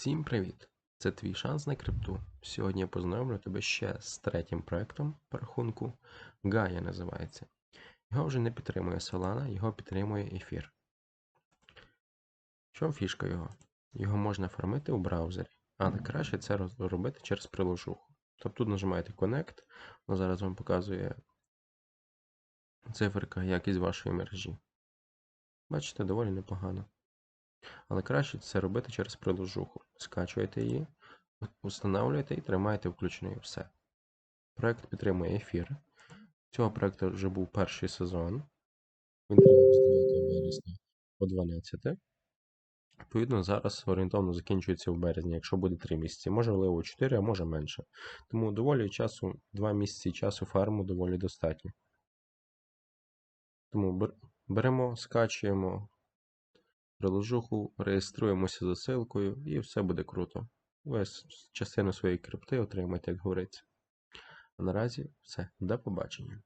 Всім привіт! Це твій шанс на крипту. Сьогодні я познайомлю тебе ще з третім проектом по рахунку. Gaia називається. Його вже не підтримує Solana, його підтримує ефір. Що фішка його? Його можна фармити у браузері, але краще це робити через приложуху. Тобто тут нажимаєте Connect, воно зараз вам показує циферка якість вашої мережі. Бачите, доволі непогано. Але краще це робити через приложуху. Скачуєте її, встановлюєте і тримаєте включеною все. Проект підтримує ефір. Цього проекту вже був перший сезон. Він тривав з 9 вересня по 12. Відповідно, зараз орієнтовно закінчується в березні, якщо буде 3 місяці. Можливо, 4, а може менше. Тому доволі часу, 2 місяці часу фарму доволі достатньо. Тому беремо, скачуємо приложуху, реєструємося за силкою, і все буде круто. Весь частину своєї крипти отримайте, як говориться. А наразі все. До побачення.